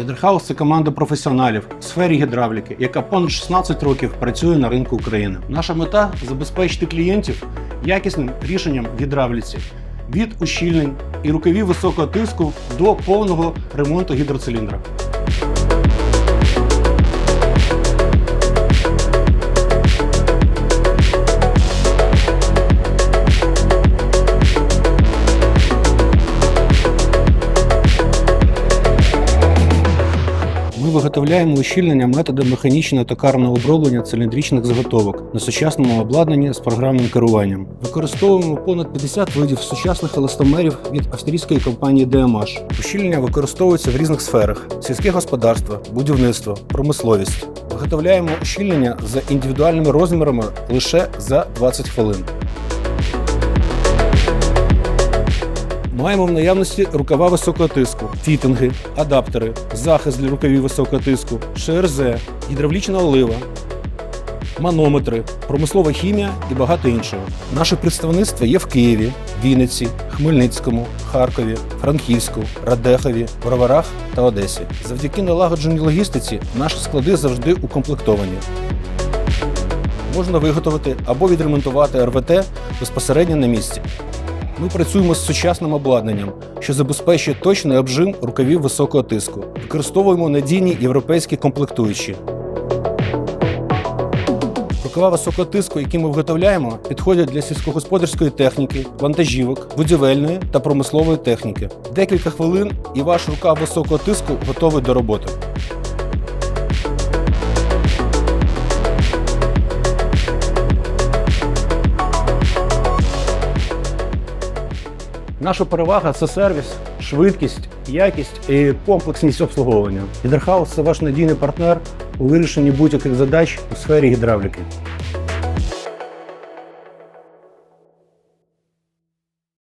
Гідрохаус це команда професіоналів у сфері гідравліки, яка понад 16 років працює на ринку України. Наша мета забезпечити клієнтів якісним рішенням в гідравліці від ущільнень і рукавів високого тиску до повного ремонту гідроциліндра. Виготовляємо ущільнення методом механічного та карного оброблення циліндричних заготовок на сучасному обладнанні з програмним керуванням. Використовуємо понад 50 видів сучасних еластомерів від австрійської компанії DMH. Ущільнення використовується в різних сферах: сільське господарство, будівництво, промисловість. Виготовляємо ущільнення за індивідуальними розмірами лише за 20 хвилин. Маємо в наявності рукава високого тиску, фітинги, адаптери, захист для рукавів високого тиску, ШРЗ, гідравлічна олива, манометри, промислова хімія і багато іншого. Наше представництво є в Києві, Вінниці, Хмельницькому, Харкові, Франківську, Радехові, Броварах та Одесі. Завдяки налагодженій логістиці наші склади завжди укомплектовані. Можна виготовити або відремонтувати РВТ безпосередньо на місці. Ми працюємо з сучасним обладнанням, що забезпечує точний обжим рукавів високого тиску. Використовуємо надійні європейські комплектуючі. Рукава високого тиску, які ми виготовляємо, підходять для сільськогосподарської техніки, вантажівок, будівельної та промислової техніки. Декілька хвилин і ваш рукав високого тиску готовий до роботи. Наша перевага це сервіс, швидкість, якість і комплексність обслуговування. Гідрохаус це ваш надійний партнер у вирішенні будь-яких задач у сфері гідравліки.